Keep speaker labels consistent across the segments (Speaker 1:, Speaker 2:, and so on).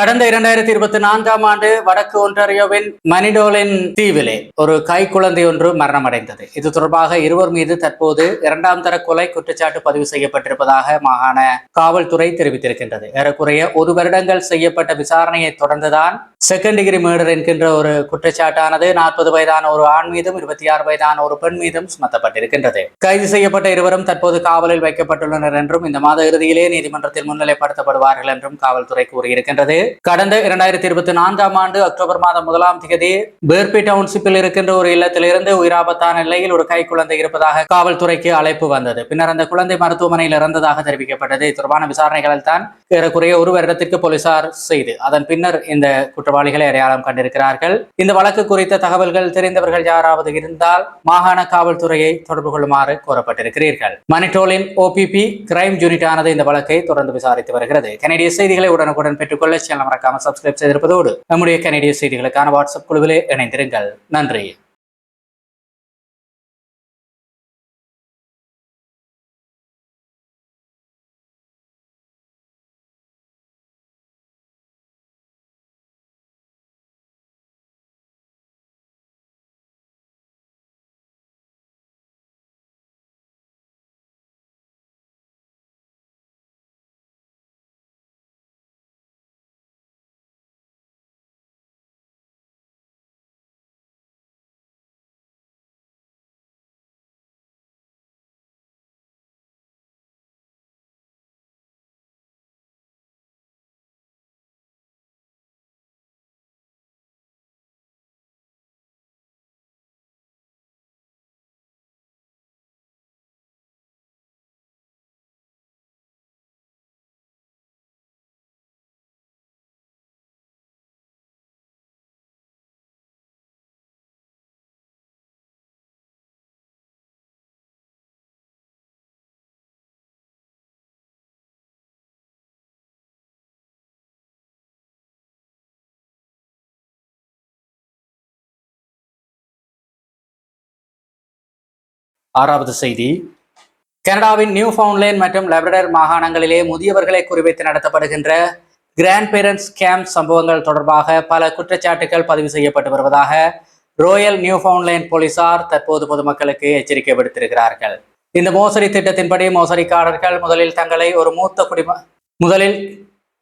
Speaker 1: கடந்த இரண்டாயிரத்தி இருபத்தி நான்காம் ஆண்டு வடக்கு ஒன்றரியோவின் மனிடோலின் தீவிலே ஒரு கை குழந்தை ஒன்று மரணமடைந்தது. இது தொடர்பாக இருவர் மீது தற்போது இரண்டாம் தர கொலை குற்றச்சாட்டு பதிவு செய்யப்பட்டிருப்பதாக மாகாண காவல்துறை தெரிவித்திருக்கின்றது. ஏறக்குறைய ஒரு வருடங்கள் செய்யப்பட்ட விசாரணையை தொடர்ந்துதான் செகண்ட் டிகிரி மேர்டர் என்கின்ற ஒரு குற்றச்சாட்டானது நாற்பது வயதான ஒரு ஆண் மீதும் இருபத்தி ஆறு வயதான ஒரு பெண் மீதும் சுமத்தப்பட்டிருக்கின்றது. கைது செய்யப்பட்ட இருவரும் தற்போது காவலில் வைக்கப்பட்டுள்ளனர் என்றும் இந்த மாத இறுதியிலே நீதிமன்றத்தில் முன்னிலைப்படுத்தப்படுவார்கள் என்றும் காவல்துறை கூறியிருக்கின்றது. கடந்த இரண்டாயிரத்தி இருபத்தி நான்காம் ஆண்டு அக்டோபர் மாதம் முதலாம் தேதி பேர்பி டவுன்ஷிப்பில் இருக்கின்ற ஒரு இல்லத்திலிருந்து உயிராபத்தான நிலையில் ஒரு கை குழந்தை இருப்பதாக காவல்துறைக்கு அழைப்பு வந்தது. பின்னர் அந்த குழந்தை மருத்துவமனையில் இறந்ததாக தெரிவிக்கப்பட்டது. தொடர்பான விசாரணைகளில் தான் ஏறக்குறைய ஒரு வருடத்திற்கு போலீசார் செய்து அதன் பின்னர் இந்த குற்றவாளிகளை அடையாளம் கண்டிருக்கிறார்கள். இந்த வழக்கு குறித்த தகவல்கள் தெரிந்தவர்கள் யாராவது இருந்தால் மாகாண காவல்துறையை தொடர்பு கொள்ளுமாறு கோரப்பட்டிருக்கிறீர்கள். மணிட்டோலின் ஓபிபி கிரைம் யூனிட் ஆனது இந்த வழக்கை தொடர்ந்து விசாரித்து வருகிறது. கனடிய செய்திகளை உடனுக்குடன் பெற்றுக்கொள்ள சேனல் மறக்காமல் சப்ஸ்கிரைப் செய்திருப்பதோடு நம்முடைய கனடிய செய்திகளுக்கான வாட்ஸ்அப் குழுவிலே இணைந்திருங்கள். நன்றி. ஆறாவது செய்தி. கனடாவின் நியூ ஃபவுண்ட்லேண்ட் மற்றும் லெபரடர் மாகாணங்களிலே முதியவர்களை குறிவைத்து நடத்தப்படுகின்ற கிராண்ட் பேரண்ட்ஸ் கேம்ப் சம்பவங்கள் தொடர்பாக பல குற்றச்சாட்டுகள் பதிவு செய்யப்பட்டு வருவதாக ரோயல் நியூ ஃபவுண்ட்லேண்ட் போலீசார் தற்போது பொதுமக்களுக்கு எச்சரிக்கை விடுத்திருக்கிறார்கள். இந்த மோசடி திட்டத்தின்படி மோசடிக்காரர்கள் முதலில் தங்களை ஒரு மூத்த குடிம முதலில்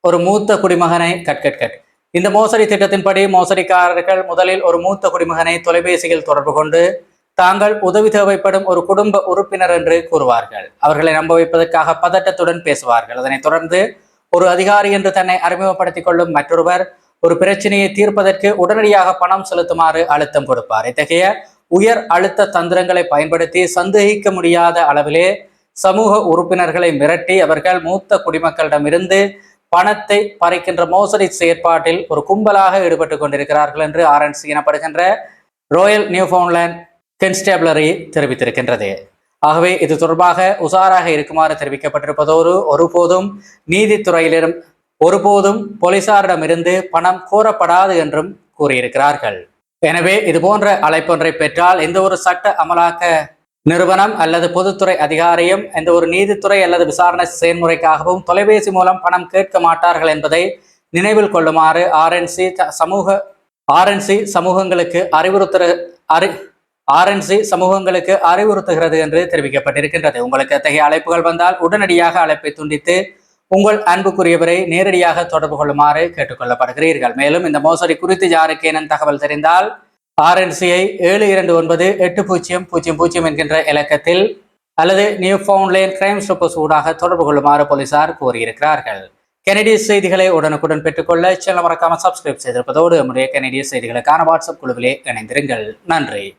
Speaker 1: ஒரு மூத்த குடிமகனை கட். இந்த மோசடி திட்டத்தின்படி மோசடிக்காரர்கள் முதலில் ஒரு மூத்த குடிமகனை தொலைபேசியில் தொடர்பு கொண்டு தாங்கள் உதவி தேவைப்படும் ஒரு குடும்ப உறுப்பினர் என்று கூறுவார்கள். அவர்களை நம்ப வைப்பதற்காக பதட்டத்துடன் பேசுவார்கள். அதனைத் தொடர்ந்து ஒரு அதிகாரி என்று தன்னை அறிமுகப்படுத்திக் கொள்ளும் மற்றொருவர் ஒரு பிரச்சனையை தீர்ப்பதற்கு உடனடியாக பணம் செலுத்துமாறு அழுத்தம் கொடுப்பார். இத்தகைய உயர் அழுத்த தந்திரங்களை பயன்படுத்தி சந்தேகிக்க முடியாத அளவிலே சமூக உறுப்பினர்களை மிரட்டி அவர்கள் மூத்த குடிமக்களிடமிருந்து பணத்தை பறிக்கின்ற மோசடி செயற்பாட்டில் ஒரு கும்பலாக ஈடுபட்டு கொண்டிருக்கிறார்கள் என்று ஆர்என்சி எனப்படுகின்ற ரோயல் நியூஃபவுண்ட்லேண்ட் கன்ஸ்டேபிளரி தெரிவித்திருக்கின்றது. ஆகவே இது தொடர்பாக உசாராக இருக்குமாறு தெரிவிக்கப்பட்டிருப்பதோடு ஒருபோதும் நீதித்துறையிலும் ஒருபோதும் போலீசாரிடமிருந்து பணம் கோரப்படாது என்றும் கூறியிருக்கிறார்கள். எனவே இது போன்ற அழைப்பொன்றை பெற்றால் எந்த ஒரு சட்ட அமலாக்க நிறுவனம் அல்லது பொதுத்துறை அதிகாரியும் எந்த ஒரு நீதித்துறை அல்லது விசாரணை செயல்முறைக்காகவும் தொலைபேசி மூலம் பணம் கேட்க மாட்டார்கள் என்பதை நினைவில் கொள்ளுமாறு ஆர்என்சி சமூக ஆர்என்சி சமூகங்களுக்கு அறிவுறுத்துற அறி ஆர்என்சி சமூகங்களுக்கு அறிவுறுத்துகிறது என்று தெரிவிக்கப்பட்டிருக்கின்றது. உங்களுக்கு அத்தகைய அழைப்புகள் வந்தால் உடனடியாக அழைப்பை துண்டித்து உங்கள் அன்புக்குரியவரை நேரடியாக தொடர்பு கொள்ளுமாறு கேட்டுக்கொள்ளப்படுகிறீர்கள். மேலும் இந்த மோசடி குறித்து யாருக்கேனும் தகவல் தெரிந்தால் ஆர்என்சியை ஏழு இரண்டு ஒன்பது எட்டு பூஜ்ஜியம் பூஜ்ஜியம் பூஜ்ஜியம் என்கின்ற இலக்கத்தில் அல்லது நியூ ஃபவுண்ட்லேன் கிரைம் ஸ்டோப்பர்ஸ் ஊடாக தொடர்பு கொள்ளுமாறு போலீசார் கூறியிருக்கிறார்கள். கெனடிய செய்திகளை உடனுக்குடன் பெற்றுக்கொள்ள சேனல் மறக்காமல் சப்ஸ்கிரைப் செய்திருப்பதோடு நம்முடைய கெனடிய செய்திகளுக்கான வாட்ஸ்அப் குழுவிலே இணைந்திருங்கள். நன்றி.